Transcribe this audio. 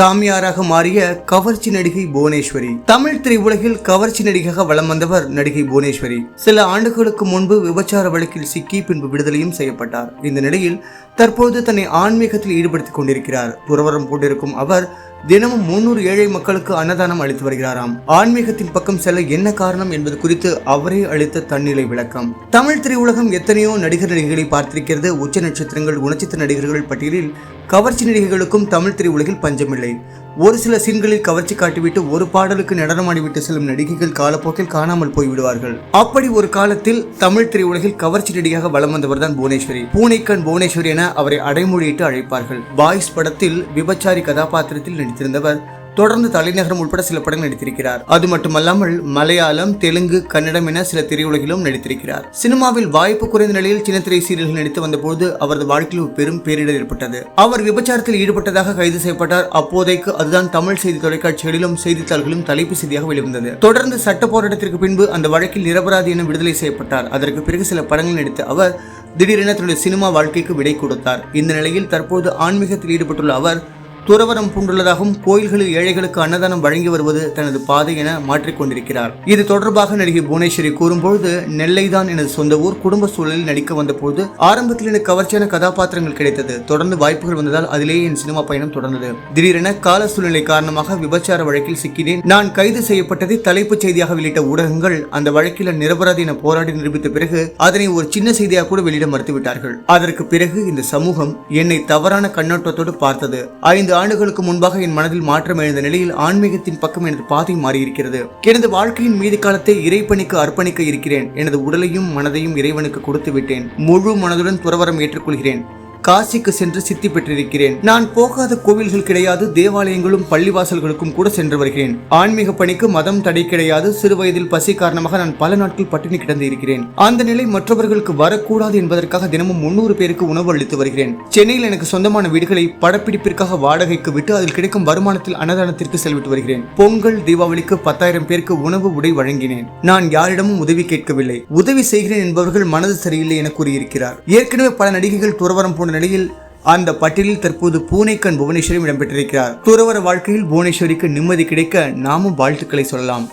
சாமியாராக மாறிய கவர்ச்சி நடிகை புவனேஸ்வரி. தமிழ் திரையுலகில் கவர்ச்சி நடிகையாக வலம் வந்தவர் நடிகை புவனேஸ்வரி. சில ஆண்டுகளுக்கு முன்பு விபச்சார வழக்கில் சிக்கி பின்பு விடுதலையும் செய்யப்பட்டார். இந்த நிலையில் தற்போது தன்னை ஆன்மீகத்தில் ஈடுபடுத்திக் கொண்டிருக்கிறார். துறவரம் கொண்டிருக்கும் அவர் தினமும் முன்னூறு ஏழை மக்களுக்கு அன்னதானம் அளித்து வருகிறாராம். ஆன்மீகத்தின் பக்கம் செல்ல என்ன காரணம் என்பது குறித்து அவரே அளித்த தன்னிலை விளக்கம். தமிழ் திரையுலகம் எத்தனையோ நடிகர் நடிகைகளை பார்த்திருக்கிறது. உச்ச நட்சத்திரங்கள் குணச்சித்திர நடிகர்கள் பட்டியலில் கவர்ச்சி நடிகைகளுக்கும் தமிழ் திரையுலகில் பஞ்சமில்லை. ஒரு சில சீன்களில் கவர்ச்சி காட்டிவிட்டு ஒரு பாடலுக்கு நடனமாடிவிட்டு செல்லும் நடிகைகள் காலப்போக்கில் காணாமல் போய்விடுவார்கள். அப்படி ஒரு காலத்தில் தமிழ் திரையுலகில் கவர்ச்சி நடிகையாக வலம் வந்தவர் தான் புவனேஸ்வரி. பூனைக்கண் புவனேஸ்வரி என அவரை அடைமொழியிட்டு அழைப்பார்கள். பாய்ஸ் படத்தில் விபச்சாரி கதாபாத்திரத்தில் நடித்திருந்தவர். தொடர்ந்து தலைநகரம் உட்பட சில படங்கள் நடித்திருக்கிறார். அது மட்டுமல்லாமல் மலையாளம் தெலுங்கு கன்னடம் என சில திரையுலகிலும் நடித்திருக்கிறார். சினிமாவில் வாய்ப்பு குறைந்த நிலையில் சின்ன திரை சீரியல்கள் நடித்து வந்தபோது அவரது வாழ்க்கையில் பெரும் பேரிடர் ஏற்பட்டது. அவர் விபச்சாரத்தில் ஈடுபட்டதாக கைது செய்யப்பட்டார். அப்போதைக்கு அதுதான் தமிழ் செய்தி தொலைக்காட்சிகளிலும் செய்தித்தாள்களிலும் தலைப்பு செய்தியாக வெளிவந்தது. தொடர்ந்து சட்ட போராட்டத்திற்கு பின்பு அந்த வழக்கில் நிரபராதி என விடுதலை செய்யப்பட்டார். அதற்கு பிறகு சில படங்கள் நடித்த அவர் திடீரென தன்னுடைய சினிமா வாழ்க்கைக்கு விடை கொடுத்தார். இந்த நிலையில் தற்போது ஆன்மீகத்தில் ஈடுபட்டுள்ள அவர் துறவரம் பூண்டுள்ளதாகவும் கோயில்களில் ஏழைகளுக்கு அன்னதானம் வழங்கி வருவது தனது பாதை என மாற்றிக்கொண்டிருக்கிறார் இது தொடர்பாக நடிகை புவனேஸ்வரி கூறும்பொழுது நெல்லைதான் எனது சொந்த ஊர். குடும்ப சூழலில் நடிக்க வந்தபோது ஆரம்பத்தில் எனக்கு கவர்ச்சியான கதாபாத்திரங்கள் கிடைத்தது. தொடர்ந்து வாய்ப்புகள் வந்ததால் அதிலேயே என் சினிமா பயணம் தொடர்ந்தது. திடீரென கால சூழ்நிலை காரணமாக விபச்சார வழக்கில் சிக்கினேன். நான் கைது செய்யப்பட்டதை தலைப்புச் செய்தியாக வெளியிட்ட ஊடகங்கள் அந்த வழக்கில் நிரபராதி என போராடி நிரூபித்த பிறகு அதனை ஒரு சின்ன செய்தியாக கூட வெளியிட மறுத்துவிட்டார்கள். அதற்கு பிறகு இந்த சமூகம் என்னை தவறான கண்ணோட்டத்தோடு பார்த்தது. ஐந்து ஆண்டுகளுக்கு முன்பாக என் மனதில் மாற்றம் எழுந்த நிலையில் ஆன்மீகத்தின் பக்கம் எனது பாதை மாறியிருக்கிறது. எனது வாழ்க்கையின் மீதி காலத்தை இறைப்பணிக்கு அர்ப்பணிக்க இருக்கிறேன். எனது உடலையும் மனதையும் இறைவனுக்கு கொடுத்து விட்டேன் முழு மனதுடன் துறவரம் ஏற்றுக்கொள்கிறேன். காசிக்கு சென்று சித்தி பெற்றிருக்கிறேன். நான் போகாத கோவில்கள் கிடையாது தேவாலயங்களும் பள்ளிவாசல்களுக்கும் கூட சென்று வருகிறேன். ஆன்மீக பணிக்கு மதம் தடை கிடையாது சிறு வயதில் பசி காரணமாக நான் பல நாட்கள் பட்டினி கிடந்து இருக்கிறேன். அந்த நிலை மற்றவர்களுக்கு வரக்கூடாது என்பதற்காக தினமும் முன்னூறு பேருக்கு உணவு அளித்து வருகிறேன். சென்னையில் எனக்கு சொந்தமான வீடுகளை படப்பிடிப்பிற்காக வாடகைக்கு விட்டு அதில் கிடைக்கும் வருமானத்தில் அன்னதானத்திற்கு செல்விட்டு வருகிறேன். பொங்கல் தீபாவளிக்கு பத்தாயிரம் பேருக்கு உணவு உடை வழங்கினேன். நான் யாரிடமும் உதவி கேட்கவில்லை. உதவி செய்கிறேன் என்பவர்கள் மனது சரியில்லை என கூறியிருக்கிறார். ஏற்கனவே பல நடிகைகள் துறவரம் போன நிலையில் அந்த பட்டியலில் தற்போது பூனைக்கண் புவனேஸ்வரியும் இடம்பெற்றிருக்கிறார். துறவர வாழ்க்கையில் புவனேஸ்வரிக்கு நிம்மதி கிடைக்க நாமும் வாழ்த்துக்களை சொல்லலாம்.